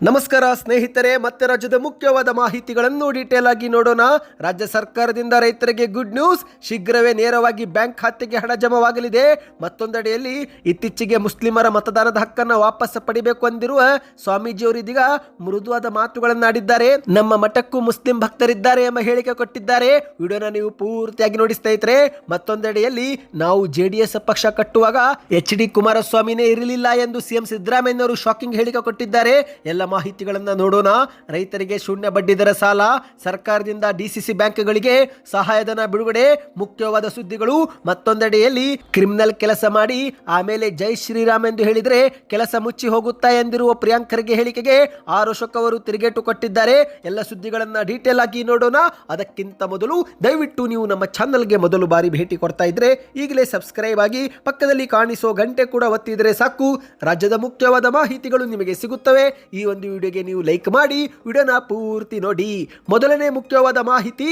ನಮಸ್ಕಾರ ಸ್ನೇಹಿತರೆ, ಮತ್ತೆ ರಾಜ್ಯದ ಮುಖ್ಯವಾದ ಮಾಹಿತಿಗಳನ್ನು ಡೀಟೇಲ್ ಆಗಿ ನೋಡೋಣ. ರಾಜ್ಯ ಸರ್ಕಾರದಿಂದ ರೈತರಿಗೆ ಗುಡ್ ನ್ಯೂಸ್ ಶೀಘ್ರವೇ ನೇರವಾಗಿ ಬ್ಯಾಂಕ್ ಖಾತೆಗೆ ಹಣ ಜಮವಾಗಲಿದೆ. ಮತ್ತೊಂದೆಡೆಯಲ್ಲಿ ಇತ್ತೀಚೆಗೆ ಮುಸ್ಲಿಮರ ಮತದಾನದ ಹಕ್ಕನ್ನು ವಾಪಸ್ ಪಡಿಬೇಕು ಅಂದಿರುವ ಸ್ವಾಮೀಜಿಯವರಿದೀಗ ಮೃದುವಾದ ಮಾತುಗಳನ್ನಾಡಿದ್ದಾರೆ. ನಮ್ಮ ಮಠಕ್ಕೂ ಮುಸ್ಲಿಂ ಭಕ್ತರಿದ್ದಾರೆ ಎಂಬ ಹೇಳಿಕೆ ಕೊಟ್ಟಿದ್ದಾರೆ. ವಿಡಿಯೋನ ನೀವು ಪೂರ್ತಿಯಾಗಿ ನೋಡಿ ಸ್ನೇಹಿತರೆ. ಮತ್ತೊಂದೆಡೆಯಲ್ಲಿ ನಾವು ಜೆಡಿಎಸ್ ಪಕ್ಷ ಕಟ್ಟುವಾಗ ಎಚ್ ಡಿ ಕುಮಾರಸ್ವಾಮಿನೇ ಇರಲಿಲ್ಲ ಎಂದು ಸಿಎಂ ಸಿದ್ದರಾಮಯ್ಯನವರು ಶಾಕಿಂಗ್ ಹೇಳಿಕೆ ಕೊಟ್ಟಿದ್ದಾರೆ. ಎಲ್ಲ ಮಾಹಿತಿಗಳನ್ನ ನೋಡೋಣ. ರೈತರಿಗೆ ಶೂನ್ಯ ಬಡ್ಡಿ ದರ ಸಾಲ, ಸರ್ಕಾರದಿಂದ ಡಿಸಿಸಿ ಬ್ಯಾಂಕ್ಗಳಿಗೆ ಸಹಾಯಧನ ಬಿಡುಗಡೆ, ಮುಖ್ಯವಾದ ಸುದ್ದಿಗಳು ಮತ್ತೊಂದೆಡೆಯಲ್ಲಿ ಕ್ರಿಮಿನಲ್ ಕೆಲಸ ಮಾಡಿ, ಆಮೇಲೆ ಜೈ ಶ್ರೀರಾಮ್ ಎಂದು ಹೇಳಿದರೆ ಕೆಲಸ ಮುಚ್ಚಿ ಹೋಗುತ್ತಾ ಎಂದಿರುವ ಪ್ರಿಯಾಂಕ್ ಖರ್ಗೆ ಹೇಳಿಕೆಗೆ ಆರ್ ಅಶೋಕ್ ಅವರು ತಿರುಗೇಟು ಕೊಟ್ಟಿದ್ದಾರೆ. ಎಲ್ಲ ಸುದ್ದಿಗಳನ್ನ ಡೀಟೇಲ್ ಆಗಿ ನೋಡೋಣ. ಅದಕ್ಕಿಂತ ಮೊದಲು ದಯವಿಟ್ಟು ನೀವು ನಮ್ಮ ಚಾನಲ್ಗೆ ಮೊದಲು ಬಾರಿ ಭೇಟಿ ಕೊಡ್ತಾ ಇದ್ರೆ ಈಗಲೇ ಸಬ್ಸ್ಕ್ರೈಬ್ ಆಗಿ ಪಕ್ಕದಲ್ಲಿ ಕಾಣಿಸೋ ಗಂಟೆ ಕೂಡ ಒತ್ತಿದ್ರೆ ಸಾಕು. ರಾಜ್ಯದ ಮುಖ್ಯವಾದ ಮಾಹಿತಿಗಳು ನಿಮಗೆ ಸಿಗುತ್ತವೆ. ಈ ಒಂದು ವಿಡಿಯೋಗೆ ನೀವು ಲೈಕ್ ಮಾಡಿ, ವಿಡಿಯೋನ ಪೂರ್ತಿ ನೋಡಿ. ಮೊದಲನೇ ಮುಖ್ಯವಾದ ಮಾಹಿತಿ,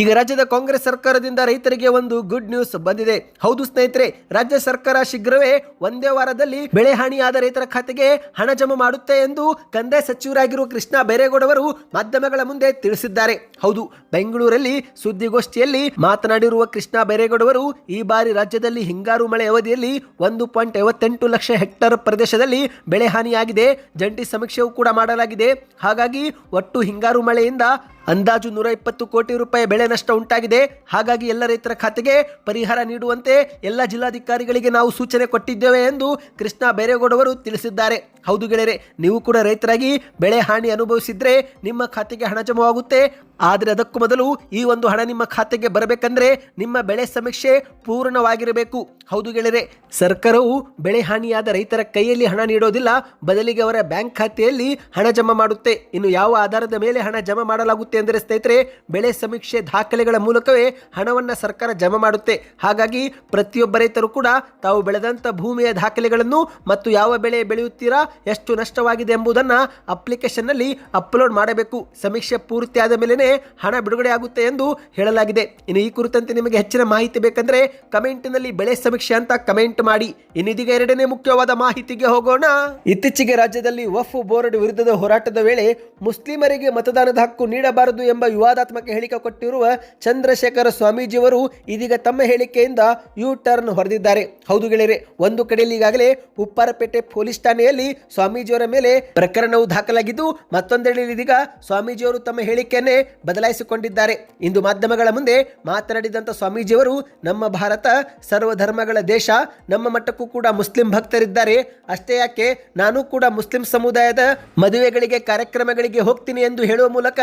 ಈಗ ರಾಜ್ಯದ ಕಾಂಗ್ರೆಸ್ ಸರ್ಕಾರದಿಂದ ರೈತರಿಗೆ ಒಂದು ಗುಡ್ ನ್ಯೂಸ್ ಬಂದಿದೆ. ಹೌದು ಸ್ನೇಹಿತರೆ, ರಾಜ್ಯ ಸರ್ಕಾರ ಶೀಘ್ರವೇ ಒಂದೇ ವಾರದಲ್ಲಿ ಬೆಳೆ ಹಾನಿಯಾದ ರೈತರ ಖಾತೆಗೆ ಹಣ ಜಮಾ ಮಾಡುತ್ತೆ ಎಂದು ಕಂದಾಯ ಸಚಿವರಾಗಿರುವ ಕೃಷ್ಣ ಬೈರೇಗೌಡವರು ಮಾಧ್ಯಮಗಳ ಮುಂದೆ ತಿಳಿಸಿದ್ದಾರೆ. ಹೌದು, ಬೆಂಗಳೂರಲ್ಲಿ ಸುದ್ದಿಗೋಷ್ಠಿಯಲ್ಲಿ ಮಾತನಾಡಿರುವ ಕೃಷ್ಣ ಬೈರೇಗೌಡವರು ಈ ಬಾರಿ ರಾಜ್ಯದಲ್ಲಿ ಹಿಂಗಾರು ಮಳೆ ಅವಧಿಯಲ್ಲಿ ಒಂದು ಪಾಯಿಂಟ್ ಐವತ್ತೆಂಟು ಲಕ್ಷ ಹೆಕ್ಟರ್ ಪ್ರದೇಶದಲ್ಲಿ ಬೆಳೆ ಹಾನಿಯಾಗಿದೆ. ಜಂಟಿ ಸಮೀಕ್ಷೆಯೂ ಕೂಡ ಮಾಡಲಾಗಿದೆ. ಹಾಗಾಗಿ ಒಟ್ಟು ಹಿಂಗಾರು ಮಳೆಯಿಂದ ಅಂದಾಜು ನೂರ ಇಪ್ಪತ್ತು ಕೋಟಿ ರೂಪಾಯಿ ಬೆಳೆ ನಷ್ಟ ಉಂಟಾಗಿದೆ. ಹಾಗಾಗಿ ಎಲ್ಲ ರೈತರ ಖಾತೆಗೆ ಪರಿಹಾರ ನೀಡುವಂತೆ ಎಲ್ಲ ಜಿಲ್ಲಾಧಿಕಾರಿಗಳಿಗೆ ನಾವು ಸೂಚನೆ ಕೊಟ್ಟಿದ್ದೇವೆ ಎಂದು ಕೃಷ್ಣ ಬೈರೇಗೌಡವರು ತಿಳಿಸಿದ್ದಾರೆ. ಹೌದು ಗೆಳೆಯರೆ, ನೀವು ಕೂಡ ರೈತರಾಗಿ ಬೆಳೆ ಹಾನಿ ಅನುಭವಿಸಿದ್ರೆ ನಿಮ್ಮ ಖಾತೆಗೆ ಹಣ ಜಮವಾಗುತ್ತೆ. ಆದರೆ ಅದಕ್ಕೂ ಮೊದಲು ಈ ಒಂದು ಹಣ ನಿಮ್ಮ ಖಾತೆಗೆ ಬರಬೇಕಂದ್ರೆ ನಿಮ್ಮ ಬೆಳೆ ಸಮೀಕ್ಷೆ ಪೂರ್ಣವಾಗಿರಬೇಕು. ಹೌದು ಗೆಳೆಯರೆ, ಸರ್ಕಾರವು ಬೆಳೆ ಹಾನಿಯಾದ ರೈತರ ಕೈಯಲ್ಲಿ ಹಣ ನೀಡೋದಿಲ್ಲ, ಬದಲಿಗೆ ಅವರ ಬ್ಯಾಂಕ್ ಖಾತೆಯಲ್ಲಿ ಹಣ ಜಮಾ ಮಾಡುತ್ತೆ. ಇನ್ನು ಯಾವ ಆಧಾರದ ಮೇಲೆ ಹಣ ಜಮಾ ಮಾಡಲಾಗುತ್ತೆ? ಅಂದರೆ ಸ್ನೇಹಿತರೆ, ಬೆಳೆ ಸಮೀಕ್ಷೆ ದಾಖಲೆಗಳ ಮೂಲಕವೇ ಹಣವನ್ನು ಸರ್ಕಾರ ಜಮಾ ಮಾಡುತ್ತೆ. ಹಾಗಾಗಿ ಪ್ರತಿಯೊಬ್ಬ ರೈತರು ಕೂಡ ತಾವು ಬೆಳೆದಂಥ ಭೂಮಿಯ ದಾಖಲೆಗಳನ್ನು ಮತ್ತು ಯಾವ ಬೆಳೆ ಬೆಳೆಯುತ್ತೀರಾ, ಎಷ್ಟು ನಷ್ಟವಾಗಿದೆ ಎಂಬುದನ್ನು ಅಪ್ಲಿಕೇಶನ್ನಲ್ಲಿ ಅಪ್ಲೋಡ್ ಮಾಡಬೇಕು. ಸಮೀಕ್ಷೆ ಪೂರ್ತಿಯಾದ ಮೇಲೆ ಹಣ ಬಿಡುಗಡೆ ಆಗುತ್ತೆ ಎಂದು ಹೇಳಲಾಗಿದೆ. ಇನ್ನು ಈ ಕುರಿತಂತೆ ನಿಮಗೆ ಹೆಚ್ಚಿನ ಮಾಹಿತಿ ಬೇಕಂದರೆ ಕಮೆಂಟ್ನಲ್ಲಿ ಬೆಳೆ ಸಮೀಕ್ಷೆ ಅಂತ ಕಮೆಂಟ್ ಮಾಡಿ. ಇನ್ನಿದೀಗ ಎರಡನೇ ಮುಖ್ಯವಾದ ಮಾಹಿತಿಗೆ ಹೋಗೋಣ. ಇತ್ತೀಚೆಗೆ ರಾಜ್ಯದಲ್ಲಿ ವಫ್ ಬೋರ್ಡ್ ವಿರುದ್ಧದ ಹೋರಾಟದ ವೇಳೆ ಮುಸ್ಲಿಮರಿಗೆ ಮತದಾನದ ಹಕ್ಕು ನೀಡಬಾರದು ಎಂಬ ವಿವಾದಾತ್ಮಕ ಹೇಳಿಕೆ ಕೊಟ್ಟಿರುವ ಚಂದ್ರಶೇಖರ ಸ್ವಾಮೀಜಿಯವರು ಇದೀಗ ತಮ್ಮ ಹೇಳಿಕೆಯಿಂದ ಯು ಟರ್ನ್ ಹೊರದಿದ್ದಾರೆ ಹೌದು ಗೆಳೆಯರೆ, ಒಂದು ಕಡೆಯಲ್ಲಿ ಈಗಾಗಲೇ ಉಪ್ಪಾರಪೇಟೆ ಪೊಲೀಸ್ ಠಾಣೆಯಲ್ಲಿ ಸ್ವಾಮೀಜಿಯವರ ಮೇಲೆ ಪ್ರಕರಣವು ದಾಖಲಾಗಿದ್ದು ಮತ್ತೊಂದೆಡೆ ಇದೀಗ ಸ್ವಾಮೀಜಿಯವರು ತಮ್ಮ ಹೇಳಿಕೆಯನ್ನೇ ಬದಲಾಯಿಸಿಕೊಂಡಿದ್ದಾರೆ. ಇಂದು ಮಾಧ್ಯಮಗಳ ಮುಂದೆ ಮಾತನಾಡಿದಂಥ ಸ್ವಾಮೀಜಿಯವರು, ನಮ್ಮ ಭಾರತ ಸರ್ವಧರ್ಮಗಳ ದೇಶ, ನಮ್ಮ ಮಟ್ಟಕ್ಕೂ ಕೂಡ ಮುಸ್ಲಿಂ ಭಕ್ತರಿದ್ದಾರೆ. ಅಷ್ಟೇ ಯಾಕೆ, ನಾನು ಕೂಡ ಮುಸ್ಲಿಂ ಸಮುದಾಯದ ಮದುವೆಗಳಿಗೆ, ಕಾರ್ಯಕ್ರಮಗಳಿಗೆ ಹೋಗ್ತೀನಿ ಎಂದು ಹೇಳುವ ಮೂಲಕ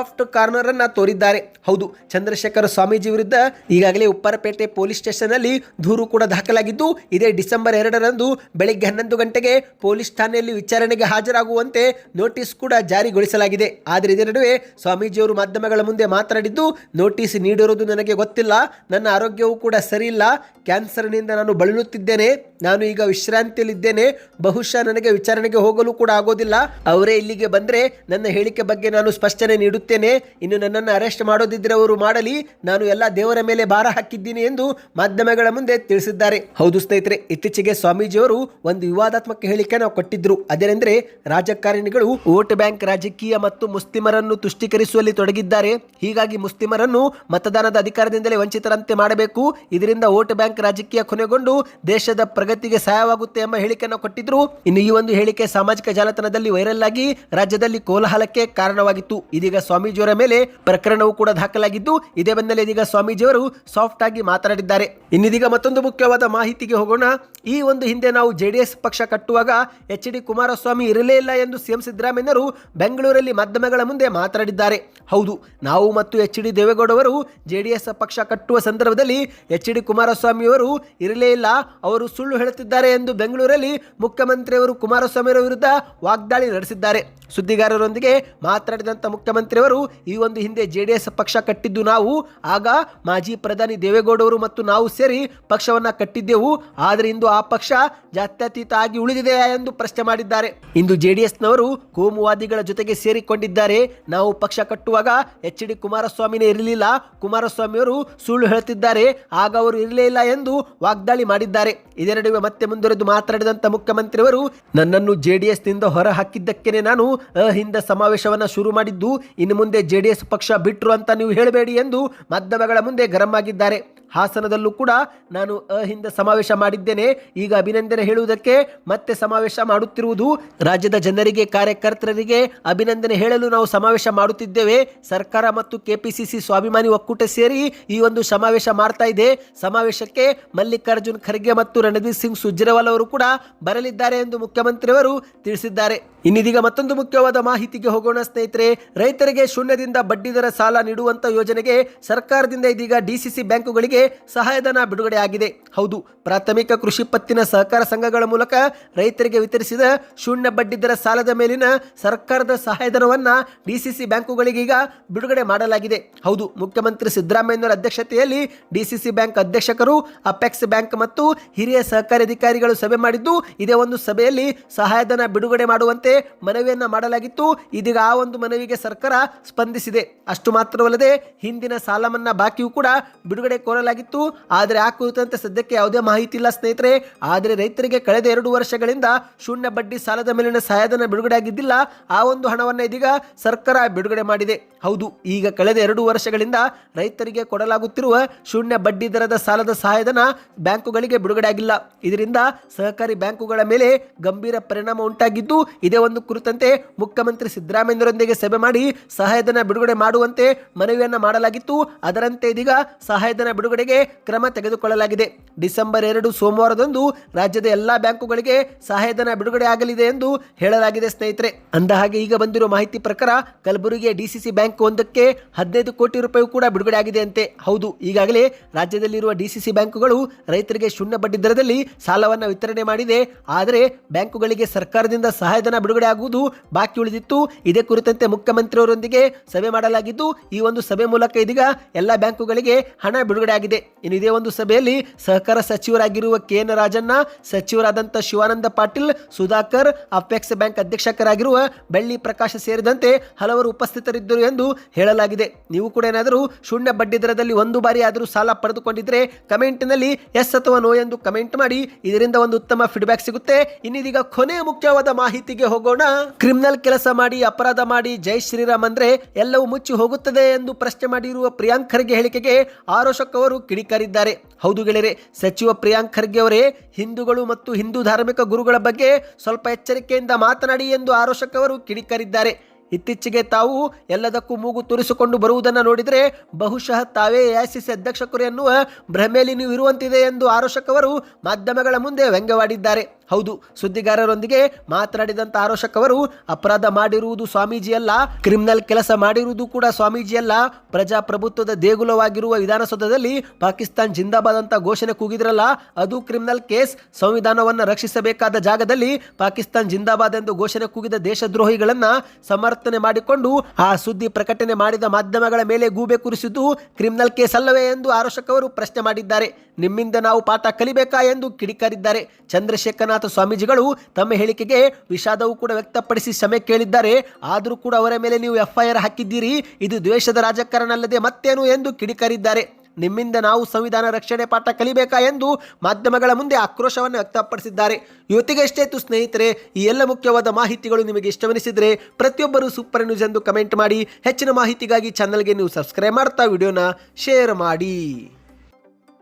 ಸಾಫ್ಟ್ ಕಾರ್ನರ್ ಅನ್ನ ತೋರಿದ್ದಾರೆ. ಹೌದು, ಚಂದ್ರಶೇಖರ ಸ್ವಾಮೀಜಿ ವಿರುದ್ಧ ಈಗಾಗಲೇ ಉಪ್ಪರಪೇಟೆ ಪೊಲೀಸ್ ಸ್ಟೇಷನ್ ಅಲ್ಲಿ ದೂರು ಕೂಡ ದಾಖಲಾಗಿದ್ದು, ಇದೇ ಡಿಸೆಂಬರ್ ಎರಡರಂದು ಬೆಳಿಗ್ಗೆ ಹನ್ನೊಂದು ಗಂಟೆಗೆ ಪೊಲೀಸ್ ಠಾಣೆಯಲ್ಲಿ ವಿಚಾರಣೆಗೆ ಹಾಜರಾಗುವಂತೆ ನೋಟಿಸ್ ಕೂಡ ಜಾರಿಗೊಳಿಸಲಾಗಿದೆ. ಆದರೆ ಇದರ ನಡುವೆ ಸ್ವಾಮೀಜಿಯವರು ಮಾಧ್ಯಮಗಳ ಮುಂದೆ ಮಾತನಾಡಿದ್ದು, ನೋಟಿಸ್ ನೀಡಿರುವುದು ನನಗೆ ಗೊತ್ತಿಲ್ಲ, ನನ್ನ ಆರೋಗ್ಯವೂ ಕೂಡ ಸರಿಯಿಲ್ಲ, ಕ್ಯಾನ್ಸರ್ನಿಂದ ನಾನು ಬಳಲುತ್ತಿದ್ದೇನೆ. ನಾನು ಈಗ ವಿಶ್ರಾಂತಿಯಲ್ಲಿದ್ದೇನೆ. ಬಹುಶಃ ನನಗೆ ವಿಚಾರಣೆಗೆ ಹೋಗಲು ಕೂಡ ಆಗೋದಿಲ್ಲ. ಅವರೇ ಇಲ್ಲಿಗೆ ಬಂದರೆ ನನ್ನ ಹೇಳಿಕೆ ಬಗ್ಗೆ ನಾನು ಸ್ಪಷ್ಟನೆ ನೀಡುತ್ತೇನೆ. ಇನ್ನು ನನ್ನನ್ನು ಅರೆಸ್ಟ್ ಮಾಡೋದಿದ್ರೆ ಅವರು ಮಾಡಲಿ. ನಾನು ಎಲ್ಲ ದೇವರ ಮೇಲೆ ಭಾರ ಹಾಕಿದ್ದೀನಿ ಎಂದು ಮಾಧ್ಯಮಗಳ ಮುಂದೆ ತಿಳಿಸಿದ್ದಾರೆ. ಹೌದು ಸ್ನೇಹಿತರೆ, ಇತ್ತೀಚೆಗೆ ಸ್ವಾಮೀಜಿಯವರು ಒಂದು ವಿವಾದಾತ್ಮಕ ಹೇಳಿಕೆಯನ್ನು ಕೊಟ್ಟಿದ್ರು. ಅದೇನೆಂದರೆ, ರಾಜಕಾರಣಿಗಳು ವೋಟ್ ಬ್ಯಾಂಕ್ ರಾಜಕೀಯ ಮತ್ತು ಮುಸ್ಲಿಮರನ್ನು ತುಷ್ಟೀಕರಿಸುವಲ್ಲಿ ತೊಡಗಿದ್ದಾರೆ. ಹೀಗಾಗಿ ಮುಸ್ಲಿಮರನ್ನು ಮತದಾನದ ಅಧಿಕಾರದಿಂದಲೇ ವಂಚಿತರಂತೆ ಮಾಡಬೇಕು. ಇದರಿಂದ ವೋಟ್ ಬ್ಯಾಂಕ್ ರಾಜಕೀಯ ಕೊನೆಗೊಂಡು ದೇಶದ ಪ್ರಗತಿಗೆ ಸಹಾಯವಾಗುತ್ತೆ ಎಂಬ ಹೇಳಿಕೆಯನ್ನು ಕೊಟ್ಟಿದ್ರು. ಇನ್ನು ಈ ಒಂದು ಹೇಳಿಕೆ ಸಾಮಾಜಿಕ ಜಾಲತಾಣದಲ್ಲಿ ವೈರಲ್ ಆಗಿ ರಾಜ್ಯದಲ್ಲಿ ಕೋಲಾಹಲಕ್ಕೆ ಕಾರಣವಾಗಿತ್ತು. ಇದೀಗ ಸ್ವಾಮೀಜಿಯವರ ಮೇಲೆ ಪ್ರಕರಣವು ಕೂಡ ದಾಖಲಾಗಿದ್ದು, ಇದೇ ಬೆನ್ನಲ್ಲೇ ಇದೀಗ ಸ್ವಾಮೀಜಿಯವರು ಸಾಫ್ಟ್ ಆಗಿ ಮಾತನಾಡಿದ್ದಾರೆ. ಇನ್ನಿದೀಗ ಮತ್ತೊಂದು ಮುಖ್ಯವಾದ ಮಾಹಿತಿಗೆ ಹೋಗೋಣ. ಈ ಒಂದು ಹಿಂದೆ ನಾವು ಜೆಡಿಎಸ್ ಪಕ್ಷ ಕಟ್ಟುವಾಗ ಎಚ್ ಡಿ ಕುಮಾರಸ್ವಾಮಿ ಇರಲೇ ಇಲ್ಲ ಎಂದು ಸಿಎಂ ಸಿದ್ದರಾಮಯ್ಯನವರು ಬೆಂಗಳೂರಲ್ಲಿ ಮಾಧ್ಯಮಗಳ ಮುಂದೆ ಮಾತನಾಡಿದ್ದಾರೆ. ಹೌದು, ನಾವು ಮತ್ತು ಎಚ್ ಡಿ ದೇವೇಗೌಡವರು ಜೆಡಿಎಸ್ ಪಕ್ಷ ಕಟ್ಟುವ ಸಂದರ್ಭದಲ್ಲಿ ಎಚ್ ಡಿ ಕುಮಾರಸ್ವಾಮಿಯವರು ಇರಲೇ ಇಲ್ಲ. ಅವರು ಸುಳ್ಳು ಹೇಳುತ್ತಿದ್ದಾರೆ ಎಂದು ಬೆಂಗಳೂರಲ್ಲಿ ಮುಖ್ಯಮಂತ್ರಿಯವರು ಕುಮಾರಸ್ವಾಮಿಯವರ ವಿರುದ್ಧ ವಾಗ್ದಾಳಿ ನಡೆಸಿದ್ದಾರೆ. ಸುದ್ದಿಗಾರರೊಂದಿಗೆ ಮಾತನಾಡಿದಂಥ ಮುಖ್ಯಮಂತ್ರಿಯವರು, ಈ ಒಂದು ಹಿಂದೆ ಜೆಡಿಎಸ್ ಪಕ್ಷ ಕಟ್ಟಿದ್ದು ನಾವು, ಆಗ ಮಾಜಿ ಪ್ರಧಾನಿ ದೇವೇಗೌಡವರು ಮತ್ತು ನಾವು ಸೇರಿ ಪಕ್ಷವನ್ನು ಕಟ್ಟಿದ್ದೆವು, ಆದರೆ ಇಂದು ಆ ಪಕ್ಷ ಜಾತ್ಯತೀತ ಆಗಿ ಉಳಿದಿದೆಯಾ ಎಂದು ಪ್ರಶ್ನೆ ಮಾಡಿದ್ದಾರೆ. ಇಂದು ಜೆಡಿಎಸ್ನವರು ಕೋಮುವಾದಿಗಳ ಜೊತೆಗೆ ಸೇರಿಕೊಂಡಿದ್ದಾರೆ. ನಾವು ಪಕ್ಷ ಕಟ್ಟುವಾಗ ಎಚ್ ಡಿ ಕುಮಾರಸ್ವಾಮಿನೇ ಇರಲಿಲ್ಲ. ಕುಮಾರಸ್ವಾಮಿಯವರು ಸುಳ್ಳು ಹೇಳುತ್ತಿದ್ದಾರೆ. ಆಗ ಅವರು ಇರಲೇ ಇಲ್ಲ ಎಂದು ವಾಗ್ದಾಳಿ ಮಾಡಿದ್ದಾರೆ. ಇದರ ನಡುವೆ ಮತ್ತೆ ಮುಂದುವರೆದು ಮಾತನಾಡಿದಂತ ಮುಖ್ಯಮಂತ್ರಿಯವರು, ನನ್ನನ್ನು ಜೆಡಿಎಸ್ನಿಂದ ಹೊರ ಹಾಕಿದ್ದಕ್ಕೇನೆ ನಾನು ಅಹಿಂದ ಸಮಾವೇಶವನ್ನ ಶುರು ಮಾಡಿದ್ದು, ಇನ್ನು ಮುಂದೆ ಜೆಡಿಎಸ್ ಪಕ್ಷ ಬಿಟ್ರು ಅಂತ ನೀವು ಹೇಳಬೇಡಿ ಎಂದು ಮಾಧ್ಯಮಗಳ ಮುಂದೆ ಗರಂ ಆಗಿದ್ದಾರೆ. ಹಾಸನದಲ್ಲೂ ಕೂಡ ನಾನು ಅಹಿಂದ ಸಮಾವೇಶ ಮಾಡಿದ್ದೇನೆ. ಈಗ ಅಭಿನಂದನೆ ಹೇಳುವುದಕ್ಕೆ ಮತ್ತೆ ಸಮಾವೇಶ ಮಾಡುತ್ತಿರುವುದು ರಾಜ್ಯದ ಜನರಿಗೆ, ಕಾರ್ಯಕರ್ತರಿಗೆ ಅಭಿನಂದನೆ ಹೇಳಲು ನಾವು ಸಮಾವೇಶ ಮಾಡುತ್ತಿದ್ದೇವೆ. ಸರ್ಕಾರ ಮತ್ತು ಕೆಪಿಸಿಸಿ ಸ್ವಾಭಿಮಾನಿ ಒಕ್ಕೂಟ ಸೇರಿ ಈ ಒಂದು ಸಮಾವೇಶ ಮಾಡ್ತಾ ಇದೆ. ಸಮಾವೇಶಕ್ಕೆ ಮಲ್ಲಿಕಾರ್ಜುನ್ ಖರ್ಗೆ ಮತ್ತು ರಣದೀಪ್ ಸಿಂಗ್ ಸುಜ್ರವಾಲ್ ಅವರು ಕೂಡ ಬರಲಿದ್ದಾರೆ ಎಂದು ಮುಖ್ಯಮಂತ್ರಿಯವರು ತಿಳಿಸಿದ್ದಾರೆ. ಇನ್ನಿದೀಗ ಮತ್ತೊಂದು ಮುಖ್ಯವಾದ ಮಾಹಿತಿಗೆ ಹೋಗೋಣ ಸ್ನೇಹಿತರೆ, ರೈತರಿಗೆ ಶೂನ್ಯದಿಂದ ಬಡ್ಡಿದರ ಸಾಲ ನೀಡುವಂತ ಯೋಜನೆಗೆ ಸರ್ಕಾರದಿಂದ ಇದೀಗ ಡಿಸಿಸಿ ಬ್ಯಾಂಕುಗಳಿಗೆ ಸಹಾಯಧನ ಬಿಡುಗಡೆ ಆಗಿದೆ ಹೌದು, ಪ್ರಾಥಮಿಕ ಕೃಷಿ ಪತ್ತಿನ ಸಹಕಾರ ಸಂಘಗಳ ಮೂಲಕ ರೈತರಿಗೆ ವಿತರಿಸಿದ ಶೂನ್ಯ ಬಡ್ಡಿದರ ಸಾಲದ ಮೇಲಿನ ಸರ್ಕಾರದ ಸಹಾಯಧನವನ್ನ ಡಿಸಿಸಿ ಬ್ಯಾಂಕುಗಳಿಗೆ ಈಗ ಬಿಡುಗಡೆ ಮಾಡಲಾಗಿದೆ. ಹೌದು, ಮುಖ್ಯಮಂತ್ರಿ ಸಿದ್ದರಾಮಯ್ಯನವರ ಅಧ್ಯಕ್ಷತೆಯಲ್ಲಿ ಡಿಸಿಸಿ ಬ್ಯಾಂಕ್ ಅಧ್ಯಕ್ಷಕರು, ಅಪೆಕ್ಸ್ ಬ್ಯಾಂಕ್ ಮತ್ತು ಹಿರಿಯ ಸಹಕಾರಿ ಅಧಿಕಾರಿಗಳು ಸಭೆ ಮಾಡಿದ್ದು, ಇದೇ ಒಂದು ಸಭೆಯಲ್ಲಿ ಸಹಾಯಧನ ಬಿಡುಗಡೆ ಮಾಡುವಂತೆ ಮನವಿಯನ್ನ ಮಾಡಲಾಗಿತ್ತು. ಇದೀಗ ಆ ಒಂದು ಮನವಿಗೆ ಸರ್ಕಾರ ಸ್ಪಂದಿಸಿದೆ. ಅಷ್ಟು ಮಾತ್ರವಲ್ಲದೆ, ಹಿಂದಿನ ಸಾಲ ಮನ್ನಾ ಬಾಕಿಯೂ ಕೂಡ ಬಿಡುಗಡೆ ಕೋರಲಾಗಿತ್ತು ಆದರೆ ಆ ಕುರಿತಂತೆ ಸದ್ಯಕ್ಕೆ ಯಾವುದೇ ಮಾಹಿತಿ ಇಲ್ಲ ಸ್ನೇಹಿತರೆ. ಆದರೆ ರೈತರಿಗೆ ಕಳೆದ ಎರಡು ವರ್ಷಗಳಿಂದ ಶೂನ್ಯ ಬಡ್ಡಿ ಸಾಲದ ಮೇಲಿನ ಸಹಾಯಧನ ಬಿಡುಗಡೆ ಆಗಿದ್ದಿಲ್ಲ ಆ ಒಂದು ಹಣವನ್ನು ಇದೀಗ ಸರ್ಕಾರ ಬಿಡುಗಡೆ ಮಾಡಿದೆ. ಹೌದು, ಈಗ ಕಳೆದ ಎರಡು ವರ್ಷಗಳಿಂದ ರೈತರಿಗೆ ಕೊಡಲಾಗುತ್ತಿರುವ ಶೂನ್ಯ ಬಡ್ಡಿ ದರದ ಸಾಲದ ಸಹಾಯಧನ ಬ್ಯಾಂಕುಗಳಿಗೆ ಬಿಡುಗಡೆಯಾಗಿಲ್ಲ ಇದರಿಂದ ಸಹಕಾರಿ ಬ್ಯಾಂಕುಗಳ ಮೇಲೆ ಗಂಭೀರ ಪರಿಣಾಮ ಉಂಟಾಗಿದ್ದು, ಇದೇ ಒಂದು ಕುರಿತಂತೆ ಮುಖ್ಯಮಂತ್ರಿ ಸಿದ್ದರಾಮಯ್ಯರೊಂದಿಗೆ ಸಭೆ ಮಾಡಿ ಸಹಾಯಧನ ಬಿಡುಗಡೆ ಮಾಡುವಂತೆ ಮನವಿಯನ್ನು ಮಾಡಲಾಗಿತ್ತು. ಅದರಂತೆ ಇದೀಗ ಸಹಾಯಧನ ಬಿಡುಗಡೆಗೆ ಕ್ರಮ ತೆಗೆದುಕೊಳ್ಳಲಾಗಿದೆ. ಡಿಸೆಂಬರ್ ಎರಡು ಸೋಮವಾರದಂದು ರಾಜ್ಯದ ಎಲ್ಲಾ ಬ್ಯಾಂಕುಗಳಿಗೆ ಸಹಾಯಧನ ಬಿಡುಗಡೆ ಆಗಲಿದೆ ಎಂದು ಹೇಳಲಾಗಿದೆ ಸ್ನೇಹಿತರೆ. ಅಂದಹಾಗೆ ಈಗ ಬಂದಿರುವ ಮಾಹಿತಿ ಪ್ರಕಾರ ಕಲಬುರಗಿಯ ಡಿಸಿಸಿ ಬ್ಯಾಂಕ್ ಒಂದಕ್ಕೆ ಹದಿನೈದು ಕೋಟಿ ರೂಪಾಯಿ ಕೂಡ ಬಿಡುಗಡೆ ಆಗಿದೆ ಅಂತೆ ಹೌದು, ಈಗಾಗಲೇ ರಾಜ್ಯದಲ್ಲಿರುವ ಡಿಸಿಸಿ ಬ್ಯಾಂಕುಗಳು ರೈತರಿಗೆ ಶೂನ್ಯ ಬಡ್ಡಿ ದರದಲ್ಲಿ ಸಾಲವನ್ನು ವಿತರಣೆ ಮಾಡಿದೆ. ಆದರೆ ಬ್ಯಾಂಕುಗಳಿಗೆ ಸರ್ಕಾರದಿಂದ ಸಹಾಯಧನ ಬಿಡುಗಡೆ ಆಗುವುದು ಬಾಕಿ ಉಳಿದಿತ್ತು. ಇದೇ ಕುರಿತಂತೆ ಮುಖ್ಯಮಂತ್ರಿಯವರೊಂದಿಗೆ ಸಭೆ ಮಾಡಲಾಗಿದ್ದು, ಈ ಒಂದು ಸಭೆ ಮೂಲಕ ಇದೀಗ ಎಲ್ಲ ಬ್ಯಾಂಕುಗಳಿಗೆ ಹಣ ಬಿಡುಗಡೆ ಆಗಿದೆ. ಇನ್ನು ಇದೇ ಒಂದು ಸಭೆಯಲ್ಲಿ ಸಹಕಾರ ಸಚಿವರಾಗಿರುವ ಕೆ ಎನ್ ರಾಜಣ್ಣ, ಸಚಿವರಾದಂಥ ಶಿವಾನಂದ ಪಾಟೀಲ್, ಸುಧಾಕರ್, ಅಪೆಕ್ಸ್ ಬ್ಯಾಂಕ್ ಅಧ್ಯಕ್ಷಕರಾಗಿರುವ ಬೆಳ್ಳಿ ಪ್ರಕಾಶ್ ಸೇರಿದಂತೆ ಹಲವರು ಉಪಸ್ಥಿತರಿದ್ದರು ಎಂದು ಹೇಳಲಾಗಿದೆ. ನೀವು ಕೂಡ ಏನಾದರೂ ಶೂನ್ಯ ಬಡ್ಡಿ ದರದಲ್ಲಿ ಒಂದು ಬಾರಿ ಆದರೂ ಸಾಲ ಪಡೆದುಕೊಂಡಿದ್ದರೆ ಕಮೆಂಟ್ನಲ್ಲಿ ಎಸ್ ಅಥವಾ ನೋ ಎಂದು ಕಮೆಂಟ್ ಮಾಡಿ. ಇದರಿಂದ ಒಂದು ಉತ್ತಮ ಫೀಡ್ಬ್ಯಾಕ್ ಸಿಗುತ್ತೆ. ಇನ್ನಿದೀಗ ಕೊನೆಯ ಮುಖ್ಯವಾದ ಮಾಹಿತಿಗೆ ಹೋಗೋಣ. ಕ್ರಿಮಿನಲ್ ಕೆಲಸ ಮಾಡಿ, ಅಪರಾಧ ಮಾಡಿ, ಜೈ ಶ್ರೀರಾಮ್ ಅಂದ್ರೆ ಎಲ್ಲವೂ ಮುಚ್ಚಿ ಹೋಗುತ್ತದೆ ಎಂದು ಪ್ರಶ್ನೆ ಮಾಡಿರುವ ಪ್ರಿಯಾಂಕ್ ಖರ್ಗೆ ಹೇಳಿಕೆಗೆ ಆರೋಶಕ್ ಅವರು ಕಿಡಿಕಾರಿದ್ದಾರೆ. ಹೌದು ಗೆಳೆಯರೆ, ಸಚಿವ ಪ್ರಿಯಾಂಕ್ ಖರ್ಗೆ ಅವರೇ ಹಿಂದೂಗಳು ಮತ್ತು ಹಿಂದೂ ಧಾರ್ಮಿಕ ಗುರುಗಳ ಬಗ್ಗೆ ಸ್ವಲ್ಪ ಎಚ್ಚರಿಕೆಯಿಂದ ಮಾತನಾಡಿ ಎಂದು ಆರೋಶಕ್ ಅವರು ಕಿಡಿಕಾರಿದ್ದಾರೆ. ಇತ್ತೀಚೆಗೆ ತಾವು ಎಲ್ಲದಕ್ಕೂ ಮೂಗು ತುರಿಸಿಕೊಂಡು ಬರುವುದನ್ನು ನೋಡಿದರೆ ಬಹುಶಃ ತಾವೇ ಎಐಸಿಸಿ ಅಧ್ಯಕ್ಷಕರು ಎನ್ನುವ ಭ್ರಮೆಯಲ್ಲಿ ನೀವು ಇರುವಂತಿದೆ ಎಂದು ಆರೋಷಕ್ ಮಾಧ್ಯಮಗಳ ಮುಂದೆ ವ್ಯಂಗ್ಯವಾಡಿದ್ದಾರೆ. ಹೌದು, ಸುದ್ದಿಗಾರರೊಂದಿಗೆ ಮಾತನಾಡಿದಂತ ಆರೋಶಕ್ ಅವರು ಅಪರಾಧ ಮಾಡಿರುವುದು ಸ್ವಾಮೀಜಿ ಅಲ್ಲ ಕ್ರಿಮಿನಲ್ ಕೆಲಸ ಮಾಡಿರುವುದು ಕೂಡ ಸ್ವಾಮೀಜಿ ಅಲ್ಲ ಪ್ರಜಾಪ್ರಭುತ್ವದ ದೇಗುಲವಾಗಿರುವ ವಿಧಾನಸೌಧದಲ್ಲಿ ಪಾಕಿಸ್ತಾನ್ ಜಿಂದಾಬಾದ್ ಅಂತ ಘೋಷಣೆ ಕೂಗಿದ್ರಲ್ಲ, ಅದು ಕ್ರಿಮಿನಲ್ ಕೇಸ್, ಸಂವಿಧಾನವನ್ನು ರಕ್ಷಿಸಬೇಕಾದ ಜಾಗದಲ್ಲಿ ಪಾಕಿಸ್ತಾನ್ ಜಿಂದಾಬಾದ್ ಎಂದು ಘೋಷಣೆ ಕೂಗಿದ ದೇಶದ್ರೋಹಿಗಳನ್ನ ಸಮರ್ಥನೆ ಮಾಡಿಕೊಂಡು ಆ ಸುದ್ದಿ ಪ್ರಕಟಣೆ ಮಾಡಿದ ಮಾಧ್ಯಮಗಳ ಮೇಲೆ ಗೂಬೆ ಕುರಿಸಿದ್ದು ಕ್ರಿಮಿನಲ್ ಕೇಸ್ ಅಲ್ಲವೇ ಎಂದು ಆರೋಶಕ್ ಅವರು ಪ್ರಶ್ನೆ ಮಾಡಿದ್ದಾರೆ. ನಿಮ್ಮಿಂದ ನಾವು ಪಾಠ ಕಲಿಬೇಕಾ ಎಂದು ಕಿಡಿಕಾರಿದ್ದಾರೆ. ಚಂದ್ರಶೇಖರನಾಥ ಸ್ವಾಮೀಜಿಗಳು ತಮ್ಮ ಹೇಳಿಕೆಗೆ ವಿಷಾದವೂ ಕೂಡ ವ್ಯಕ್ತಪಡಿಸಿ ಕ್ಷಮೆ ಕೇಳಿದ್ದಾರೆ. ಆದರೂ ಕೂಡ ಅವರ ಮೇಲೆ ನೀವು ಎಫ್ಐಆರ್ ಹಾಕಿದ್ದೀರಿ. ಇದು ದ್ವೇಷದ ರಾಜಕಾರಣ ಅಲ್ಲದೆ ಮತ್ತೇನು ಎಂದು ಕಿಡಿಕಾರಿದ್ದಾರೆ. ನಿಮ್ಮಿಂದ ನಾವು ಸಂವಿಧಾನ ರಕ್ಷಣೆ ಪಾಠ ಕಲಿಬೇಕಾ ಎಂದು ಮಾಧ್ಯಮಗಳ ಮುಂದೆ ಆಕ್ರೋಶವನ್ನು ವ್ಯಕ್ತಪಡಿಸಿದ್ದಾರೆ. ಇವತ್ತಿಗೆ ಎಷ್ಟೇ ಸ್ನೇಹಿತರೆ, ಈ ಎಲ್ಲ ಮುಖ್ಯವಾದ ಮಾಹಿತಿಗಳು ನಿಮಗೆ ಇಷ್ಟವೆನಿಸಿದರೆ ಪ್ರತಿಯೊಬ್ಬರು ಸೂಪರ್ ನ್ಯೂಸ್ ಎಂದು ಕಮೆಂಟ್ ಮಾಡಿ. ಹೆಚ್ಚಿನ ಮಾಹಿತಿಗಾಗಿ ಚಾನಲ್ಗೆ ನೀವು ಸಬ್ಸ್ಕ್ರೈಬ್ ಮಾಡ್ತಾ ವಿಡಿಯೋನ ಶೇರ್ ಮಾಡಿ.